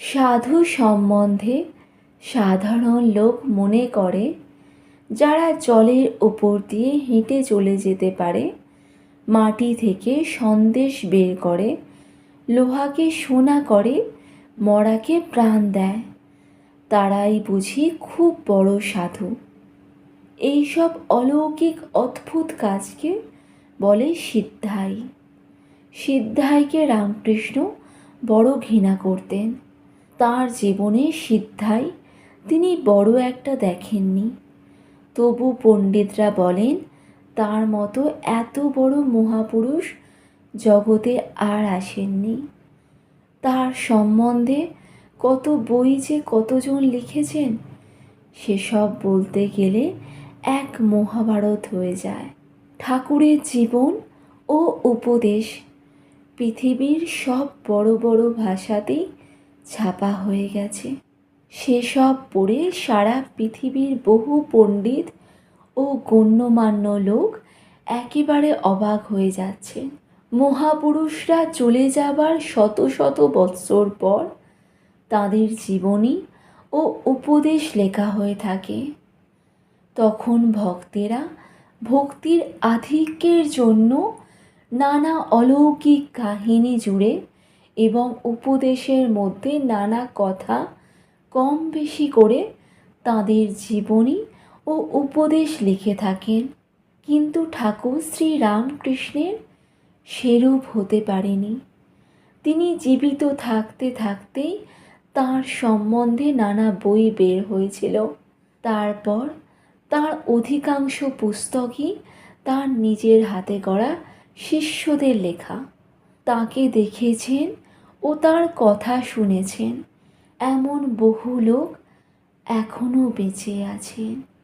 সাধু সম্বন্ধে সাধারণ লোক মনে করে, যারা জলের ওপর দিয়ে হেঁটে চলে যেতে পারে, মাটি থেকে সন্দেশ বের করে, লোহাকে সোনা করে মরাকে প্রাণ দেয়। তারাই বুঝি খুব বড় সাধু। এইসব অলৌকিক অদ্ভুত কাজকে বলে সিদ্ধাই। সিদ্ধাইকে রামকৃষ্ণ বড় ঘৃণা করতেন। তার জীবনে সিদ্ধাই, তিনি বড় একটা দেখেননি। তবু পণ্ডিতরা বলেন, তার মতো এত বড় মহাপুরুষ জগতে আর আসেননি। তার সম্বন্ধে কত বই যে কতজন লিখেছেন, সেসব বলতে গেলে এক মহাভারত হয়ে যায়। ঠাকুরের জীবন ও উপদেশ, পৃথিবীর সব বড় বড় ভাষাতেই ছাপা হয়ে গেছে। সেসব পড়ে সারা পৃথিবীর বহু পণ্ডিত ও গণ্যমান্য লোক একেবারে অবাক হয়ে যাচ্ছে। মহাপুরুষরা চলে যাবার শত শত বৎসর পর তাদের জীবনী ও উপদেশ লেখা হয়ে থাকে। তখন ভক্তেরা ভক্তির আধিক্যের জন্য নানা অলৌকিক কাহিনী জুড়ে এবং উপদেশের মধ্যে নানা কথা কম বেশি করে তাদের জীবনী ও উপদেশ লিখে থাকেন। কিন্তু ঠাকুর শ্রী রামকৃষ্ণের সেরূপ হতে পারেনি। তিনি জীবিত থাকতে থাকতেই তার সম্বন্ধে নানা বই বের হয়েছিল। তারপর তার অধিকাংশ পুস্তকই তার নিজের হাতে করা শিষ্যদের লেখা। তাকে দেখেছেন ও তার কথা শুনেছেন। এমন বহু লোক এখনও বেঁচে আছেন।